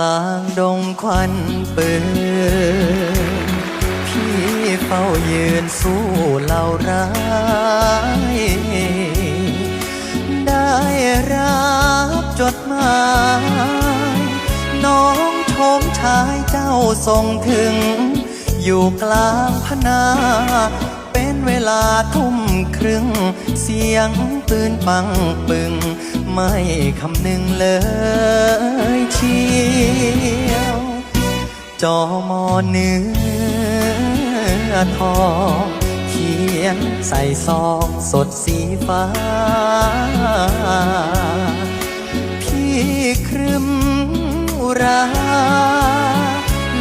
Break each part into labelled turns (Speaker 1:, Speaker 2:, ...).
Speaker 1: ลางดงควันปืนพี่เฝ้ายืนสู้เหล่าร้ายได้รับจดหมายน้องชมชายเจ้าส่งถึง อยู่กลางพนา เป็นเวลาทุ่มครึ่ง เสียงปืนปังปึง ไม่คำนึงเลยเชียวจอมอเนื้อทองเขียนใส่ซองสดสีฟ้า พี่ครึมอุรา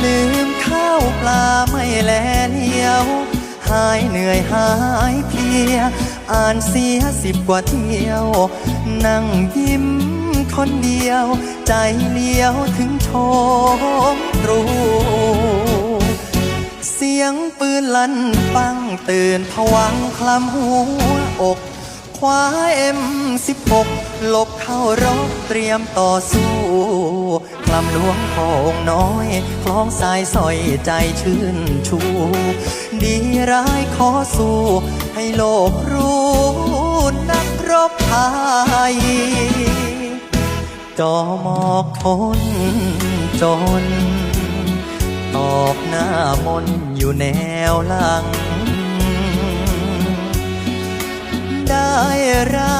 Speaker 1: ลืมข้าวปลาไม่แลเลี้ยว หายเหนื่อยหายเพลีย อ่านเสียสิบกว่าเที่ยว นั่งยิ้มคนเดียว ใจเลี้ยวถึงโชมตรู เสียงปืนลั่นปังตื่นผวังคลำหัวอกคว้าเอ็มสิบหกหลบเข้ารบเตรียมต่อสู้ ลำหลวงพองน้อย คล้องสายสอยใจชื่นชู ดีร้ายขอสู้ ให้โลกรู้นักรบไทยจอมอกคนจน ตอบหน้ามนอยู่แนวหลัง ได้รับ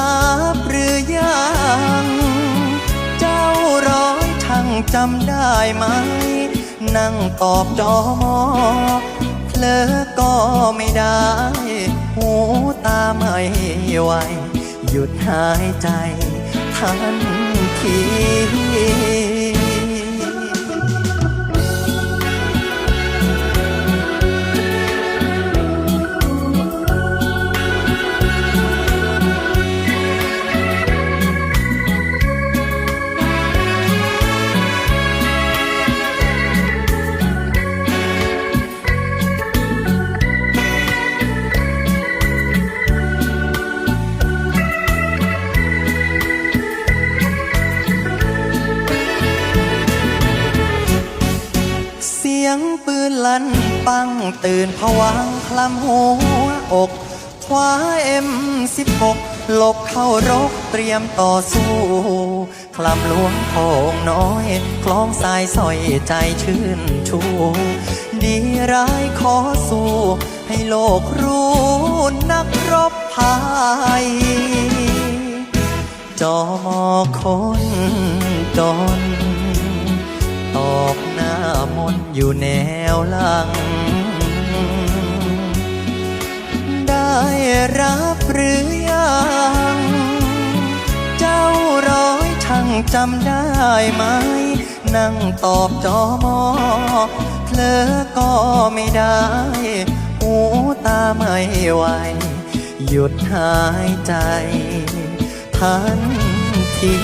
Speaker 1: จำได้ไหม นั่งตอบจอมอเพลอก็ไม่ได้ หูตาไม่ไหว หยุดหายใจทันที ยงปืนลั่นปังตื่นผวังคลำหัวอกคว้าเอ็มสิบหกหลบเข้ารบเตรียมต่อสู้ คลำหลวงทองน้อย คล้องสายสอยใจชื่นชู ดีร้ายขอสู้ ให้โลกรู้นักรบภายจอมอคนจนตอน นอยู่แนวหลัง ได้รับหรือยัง เจ้าร้อยช่างจำได้ไหม นั่งตอบจอมอเพลอก็ไม่ได้ หูตาไม่ไหว หยุดหายใจ ทันที